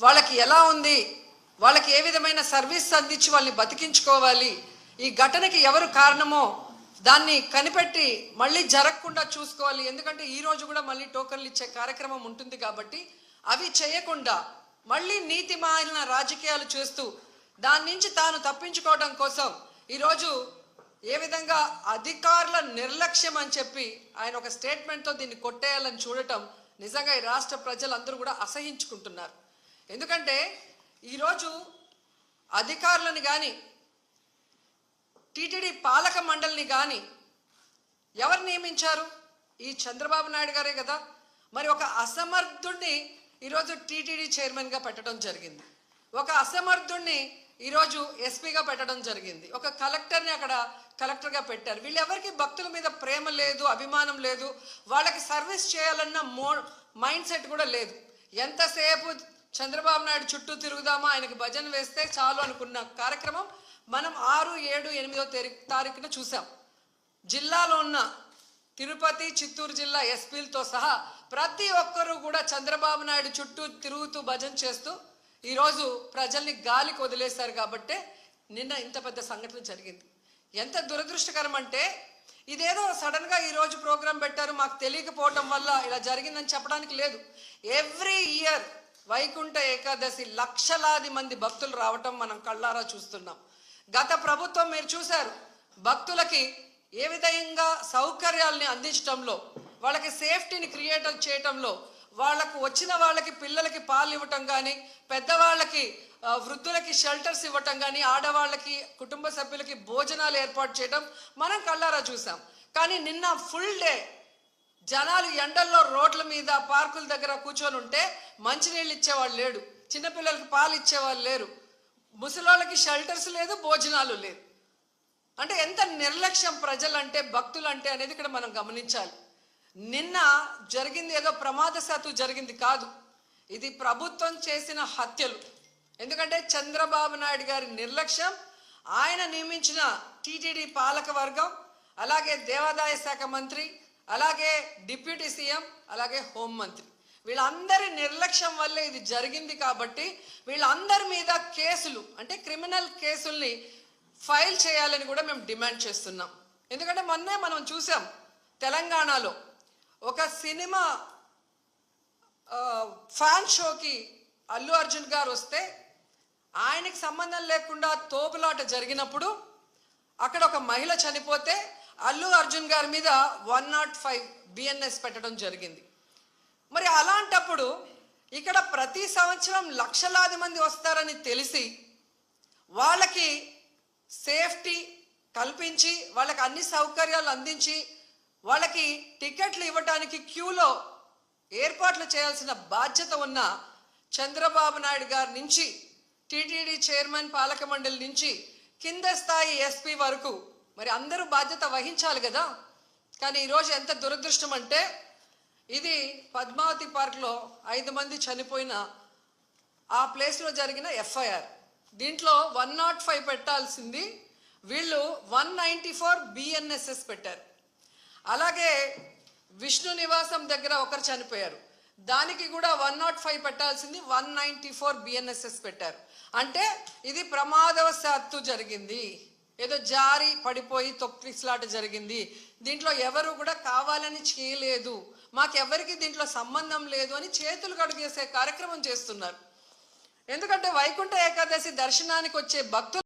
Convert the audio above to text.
వాళ్ళకి ఎలా ఉంది? వాళ్ళకి ఏ విధమైన సర్వీస్ అందించి వాళ్ళని బతికించుకోవాలి? ఈ ఘటనకి ఎవరు కారణమో దాన్ని కనిపెట్టి మళ్ళీ జరగకుండా చూసుకోవాలి. ఎందుకంటే ఈ రోజు కూడా మళ్ళీ టోకన్లు ఇచ్చే కార్యక్రమం ఉంటుంది కాబట్టి అవి చేయకుండా మళ్ళీ నీతి మాలిన రాజకీయాలు చేస్తూ దాని నుంచి తాను తప్పించుకోవడం కోసం ఈరోజు ఏ విధంగా అధికారుల నిర్లక్ష్యం అని చెప్పి ఆయన ఒక స్టేట్మెంట్తో దీన్ని కొట్టేయాలని చూడటం నిజంగా ఈ రాష్ట్ర ప్రజలందరూ కూడా అసహించుకుంటున్నారు. ఎందుకంటే ఈరోజు అధికారులను కానీ టీటీడీ పాలక మండలిని కానీ ఎవరు నియమించారు? ఈ చంద్రబాబు నాయుడు గారే కదా. మరి ఒక అసమర్థుణ్ణి ఈరోజు టీటీడీ చైర్మన్గా పెట్టడం జరిగింది. ఒక అసమర్థుణ్ణి ఈరోజు ఎస్పీగా పెట్టడం జరిగింది. ఒక కలెక్టర్ని అక్కడ కలెక్టర్గా పెట్టారు. వీళ్ళెవరికి భక్తుల మీద ప్రేమ లేదు అభిమానం లేదు వాళ్ళకి సర్వీస్ చేయాలన్న మో మైండ్ సెట్ కూడా లేదు. ఎంతసేపు చంద్రబాబు నాయుడు చుట్టూ తిరుగుదామా? ఆయనకి భజన వేస్తే చాలు అనుకున్న కార్యక్రమం మనం ఆరు ఏడు ఎనిమిదో తేదీ తారీఖున చూసాం. జిల్లాలో ఉన్న తిరుపతి చిత్తూరు జిల్లా ఎస్పీలతో సహా ప్రతి ఒక్కరూ కూడా చంద్రబాబు నాయుడు చుట్టూ తిరుగుతూ భజన చేస్తూ ఈరోజు ప్రజల్ని గాలికి వదిలేశారు కాబట్టే నిన్న ఇంత పెద్ద సంఘటన జరిగింది. ఎంత దురదృష్టకరం అంటే ఇదేదో సడన్గా ఈరోజు ప్రోగ్రాం పెట్టారు మాకు తెలియకపోవటం వల్ల ఇలా జరిగిందని చెప్పడానికి లేదు. ఎవ్రీ ఇయర్ వైకుంఠ ఏకాదశి లక్షలాది మంది భక్తులు రావటం మనం కళ్ళారా చూస్తున్నాం. గత ప్రభుత్వం మీరు చూశారు భక్తులకి ఏ విధంగా సౌకర్యాల్ని అందించడంలో వాళ్ళకి సేఫ్టీని క్రియేట్ చేయటంలో వాళ్ళకు వచ్చిన వాళ్ళకి పిల్లలకి పాలు ఇవ్వటం కానీ పెద్దవాళ్ళకి వృద్ధులకి షెల్టర్స్ ఇవ్వటం కానీ ఆడవాళ్ళకి కుటుంబ సభ్యులకి భోజనాలు ఏర్పాటు చేయడం మనం కళ్ళారా చూసాం కానీ నిన్న ఫుల్ డే జనాలు ఎండల్లో రోడ్ల మీద పార్కుల దగ్గర కూర్చొని ఉంటే మంచినీళ్ళు ఇచ్చేవాళ్ళు లేడు. చిన్నపిల్లలకి పాలు ఇచ్చేవాళ్ళు లేరు. ముసలోళ్ళకి షెల్టర్స్ లేదు భోజనాలు లేదు. అంటే ఎంత నిర్లక్ష్యం ప్రజలంటే భక్తులంటే అనేది ఇక్కడ మనం గమనించాలి. నిన్న జరిగింది ఏదో ప్రమాదశాత్తు జరిగింది కాదు. ఇది ప్రభుత్వం చేసిన హత్యలు. ఎందుకంటే చంద్రబాబు నాయుడు గారి నిర్లక్ష్యం ఆయన నియమించిన టీటీడీ పాలక వర్గం అలాగే దేవాదాయ శాఖ మంత్రి అలాగే డిప్యూటీ సీఎం అలాగే హోంమంత్రి వీళ్ళందరి నిర్లక్ష్యం వల్లే ఇది జరిగింది కాబట్టి వీళ్ళందరి మీద కేసులు అంటే క్రిమినల్ కేసుల్ని ఫైల్ చేయాలని కూడా మేము డిమాండ్ చేస్తున్నాం. ఎందుకంటే మొన్నే మనం చూసాం తెలంగాణలో ఒక సినిమా ఫ్యాన్ షోకి అల్లు అర్జున్ గారు వస్తే ఆయనకి సంబంధం లేకుండా తోపులాట జరిగినప్పుడు అక్కడ ఒక మహిళ చనిపోతే అల్లు అర్జున్ గారి మీద వన్ నాట్ ఫైవ్ బిఎన్ఎస్ పెట్టడం జరిగింది. మరి అలాంటప్పుడు ఇక్కడ ప్రతి సంవత్సరం లక్షలాది మంది వస్తారని తెలిసి వాళ్ళకి సేఫ్టీ కల్పించి వాళ్ళకి అన్ని సౌకర్యాలు అందించి వాళ్ళకి టికెట్లు ఇవ్వడానికి క్యూలో ఏర్పాట్లు చేయాల్సిన బాధ్యత ఉన్న చంద్రబాబు నాయుడు గారి నుంచి టీటీడీ చైర్మన్ పాలక మండలి నుంచి కింద స్థాయి ఎస్పీ వరకు మరి అందరూ బాధ్యత వహించాలి కదా. కానీ ఈరోజు ఎంత దురదృష్టం అంటే ఇది పద్మావతి పార్క్లో ఐదు మంది చనిపోయిన ఆ ప్లేస్లో జరిగిన ఎఫ్ఐఆర్. దీంట్లో వన్ నాట్ ఫైవ్ పెట్టాల్సింది వీళ్ళు వన్ నైంటీ ఫోర్ బిఎన్ఎస్ఎస్ పెట్టారు. అలాగే విష్ణు నివాసం దగ్గర ఒకరు చనిపోయారు. దానికి కూడా వన్ నాట్ ఫైవ్ పెట్టాల్సింది వన్ నైంటీ ఫోర్ బిఎన్ఎస్ఎస్ పెట్టారు. అంటే ఇది ప్రమాదవశాత్తు జరిగింది. ఏదో జారి పడిపోయి తొక్కిసలాట జరిగింది. దీంట్లో ఎవరు కూడా కావాలని చేయలేదు. మాకెవరికి దీంట్లో సంబంధం లేదు అని చేతులు కడుగేసే కార్యక్రమం చేస్తున్నారు. ఎందుకంటే వైకుంఠ ఏకాదశి దర్శనానికి వచ్చే భక్తులు